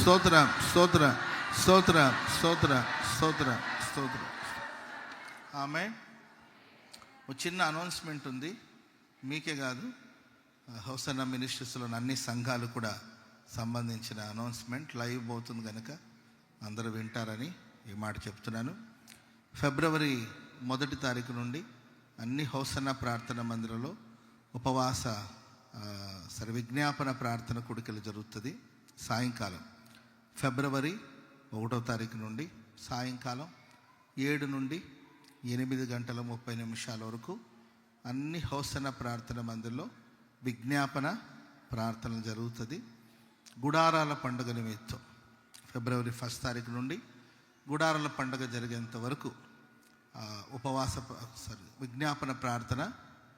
స్తోత్ర స్తోత్ర స్తోత్ర స్తోత్ర స్తోత్ర స్తోత్ర ఆమె ఒక చిన్న అనౌన్స్మెంట్ ఉంది. మీకే కాదు. హౌసన్న మినిస్ట్రీస్లోని అన్ని సంఘాలు కూడా సంబంధించిన అనౌన్స్మెంట్ లైవ్ పోతుంది కనుక అందరూ వింటారని ఈ మాట చెప్తున్నాను. ఫిబ్రవరి మొదటి తారీఖు నుండి అన్ని హౌసన్న ప్రార్థన మందిరంలో ఉపవాస సర్విజ్ఞాపన విజ్ఞాపన ప్రార్థన కొడుకలు జరుగుతుంది. సాయంకాలం. ఫిబ్రవరి ఒకటో తారీఖు నుండి సాయంకాలం ఏడు నుండి ఎనిమిది గంటల ముప్పై నిమిషాల వరకు అన్ని హౌసన ప్రార్థన మందిర్లో విజ్ఞాపన ప్రార్థన జరుగుతుంది. గుడారాల పండుగ నిమిత్తం ఫిబ్రవరి ఫస్ట్ తారీఖు నుండి గుడారాల పండుగ జరిగేంత వరకు ఉపవాస సారీ విజ్ఞాపన ప్రార్థన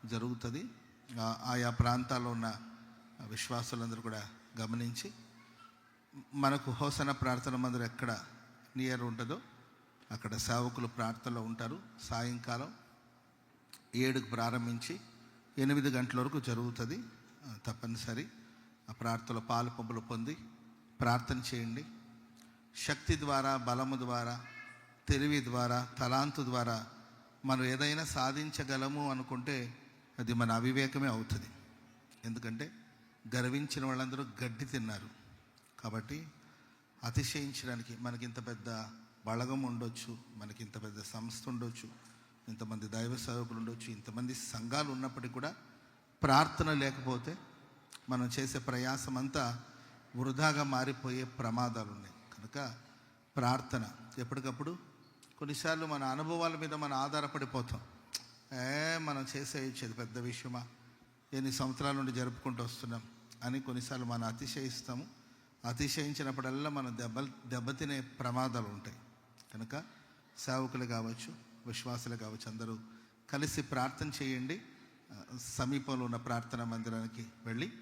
జరుగుతుంది. ఆయా ప్రాంతాల్లో ఉన్న విశ్వాసులందరూ కూడా గమనించి మనకు హోసన ప్రార్థన మందిరం ఎక్కడ నియర్ ఉంటుందో అక్కడ సేవకులు ప్రార్థనలో ఉంటారు. సాయంకాలం ఏడుకు ప్రారంభించి ఎనిమిది గంటల వరకు జరుగుతుంది. తప్పనిసరి. ఆ ప్రార్థనలో పాలు పంపులు పొంది ప్రార్థన చేయండి. శక్తి ద్వారా బలము ద్వారా తెలివి ద్వారా తలాంతు ద్వారా మనం ఏదైనా సాధించగలము అనుకుంటే అది మన అవివేకమే అవుతుంది. ఎందుకంటే గర్వించిన వాళ్ళందరూ గడ్డి తిన్నారు. కాబట్టి అతిశయించడానికి మనకి ఇంత పెద్ద బళగం ఉండొచ్చు మనకి ఇంత పెద్ద సంస్థ ఉండొచ్చు ఇంతమంది దైవ సేవకులు ఉండొచ్చు ఇంతమంది సంఘాలు ఉన్నప్పటికీ కూడా ప్రార్థన లేకపోతే మనం చేసే ప్రయాసం అంతా వృధాగా మారిపోయే ప్రమాదాలు ఉన్నాయి కనుక ప్రార్థన ఎప్పటికప్పుడు కొన్నిసార్లు మన అనుభవాల మీద మనం ఆధారపడిపోతాం. ఏ మనం చేసేయచ్చు పెద్ద విషయమా ఎన్ని సంవత్సరాల నుండి జరుపుకుంటూ వస్తున్నాం అని కొన్నిసార్లు మనం అతిశయిస్తాము. అతిశయించినప్పుడల్లా మనం దెబ్బ దెబ్బతినే ప్రమాదాలు ఉంటాయి. కనుక సేవకులు కావచ్చు విశ్వాసులు కావచ్చు అందరూ కలిసి ప్రార్థన చేయండి. సమీపంలో ఉన్న ప్రార్థన మందిరానికి వెళ్ళి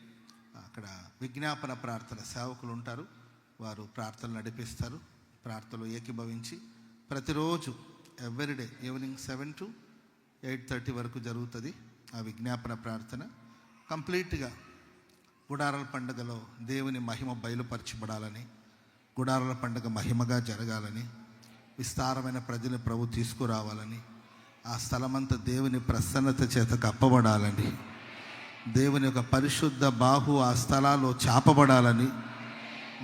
అక్కడ విజ్ఞాపన ప్రార్థన సేవకులు ఉంటారు. వారు ప్రార్థనలు నడిపిస్తారు. ప్రార్థనలు ఏకీభవించి ప్రతిరోజు everyday evening seven to eight thirty వరకు జరుగుతుంది ఆ విజ్ఞాపన ప్రార్థన. కంప్లీట్గా గుడారల పండుగలో దేవుని మహిమ బయలుపరచబడాలని గుడారల పండుగ మహిమగా జరగాలని విస్తారమైన ప్రజలు ప్రభు తీసుకురావాలని ఆ స్థలమంతా దేవుని ప్రసన్నత చేత కప్పబడాలని దేవుని యొక్క పరిశుద్ధ బాహు ఆ స్థలాల్లో చాపబడాలని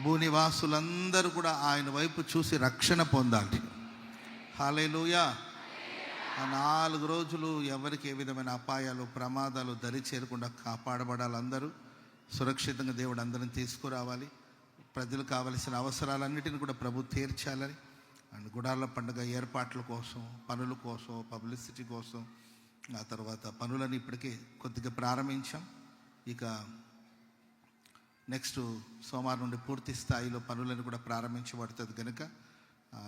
భూనివాసులందరూ కూడా ఆయన వైపు చూసి రక్షణ పొందాలి. హాలేలుయా ఆ నాలుగు రోజులు ఎవరికి ఏ విధమైన అపాయాలు ప్రమాదాలు దరి చేరకుండా కాపాడబడాలందరూ సురక్షితంగా దేవుడు అందరిని తీసుకురావాలి. ప్రజలు కావలసిన అవసరాలన్నిటిని కూడా ప్రభు తీర్చాలని. అండ్ గుడార్ల పండుగ ఏర్పాట్ల కోసం పనుల కోసం పబ్లిసిటీ కోసం ఆ తర్వాత పనులను ఇప్పటికే కొద్దిగా ప్రారంభించాం. ఇక నెక్స్ట్ సోమవారం నుండి పూర్తి స్థాయిలో పనులను కూడా ప్రారంభించబడుతుంది కనుక ఆ,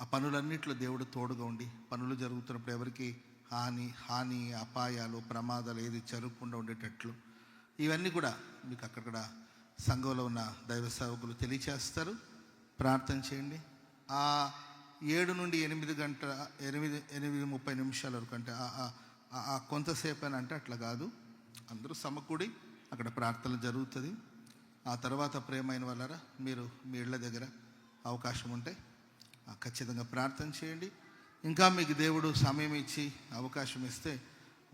ఆ పనులన్నింటిలో దేవుడు తోడుగా ఉండి పనులు జరుగుతున్నప్పుడు ఎవరికి హాని హాని అపాయాలు ప్రమాదాలు ఏది జరగకుండా ఉండేటట్లు ఇవన్నీ కూడా మీకు అక్కడ సంఘంలో ఉన్న దైవ సేవకులు తెలియచేస్తారు. ప్రార్థన చేయండి. ఆ ఏడు నుండి ఎనిమిది గంటల ఎనిమిది ఎనిమిది ముప్పై నిమిషాల వరకు అంటే ఆ- కొంతసేపు అని అంటే అట్లా కాదు. అందరూ సమకూడి అక్కడ ప్రార్థన జరుగుతుంది. ఆ తర్వాత ప్రేమైన వాళ్ళరా మీరు మీ ఇళ్ళ దగ్గర అవకాశం ఉంటే ఆ, ఖచ్చితంగా ప్రార్థన చేయండి. ఇంకా మీకు దేవుడు సమయం ఇచ్చి అవకాశం ఇస్తే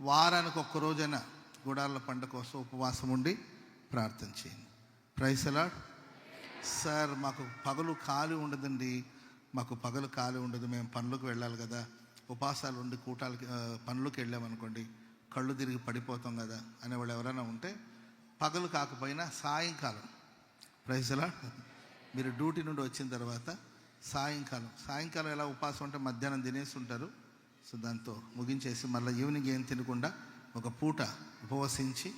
వారానికి ఒక్క గుడార్ల పండ పంట కోసం ఉపవాసం ఉండి ప్రార్థన చేయండి. ప్రైసలాడ్ సార్ మాకు పగలు ఖాళీ ఉండదండి. మాకు పగలు ఖాళీ ఉండదు. మేము పనులకు వెళ్ళాలి కదా. ఉపాసాలు ఉండి కూటాలకి పనులకు వెళ్ళామనుకోండి కళ్ళు తిరిగి పడిపోతాం కదా అనేవాళ్ళు ఎవరైనా ఉంటే పగలు కాకపోయినా సాయంకాలం. ప్రైజ్లా మీరు డ్యూటీ నుండి వచ్చిన తర్వాత సాయంకాలం. సాయంకాలం ఎలా ఉపాసం ఉంటే మధ్యాహ్నం తినేసి ఉంటారు. సో దాంతో ముగించేసి మళ్ళీ ఈవినింగ్ ఏం తినకుండా ఒక పూట ఉపవసించి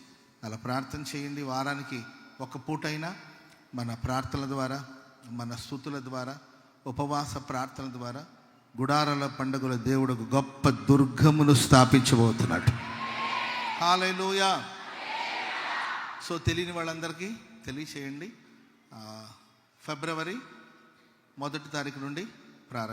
అలా ప్రార్థన చేయండి. వారానికి ఒక పూటైనా మన ప్రార్థనల ద్వారా మన స్థుతుల ద్వారా ఉపవాస ప్రార్థనల ద్వారా గుడారాల పండుగల దేవుడు గొప్ప దుర్గమును స్థాపించబోతున్నాడు. హాలూయా సో తెలియని వాళ్ళందరికీ తెలియచేయండి. ఫిబ్రవరి మొదటి తారీఖు నుండి ప్రారంభం.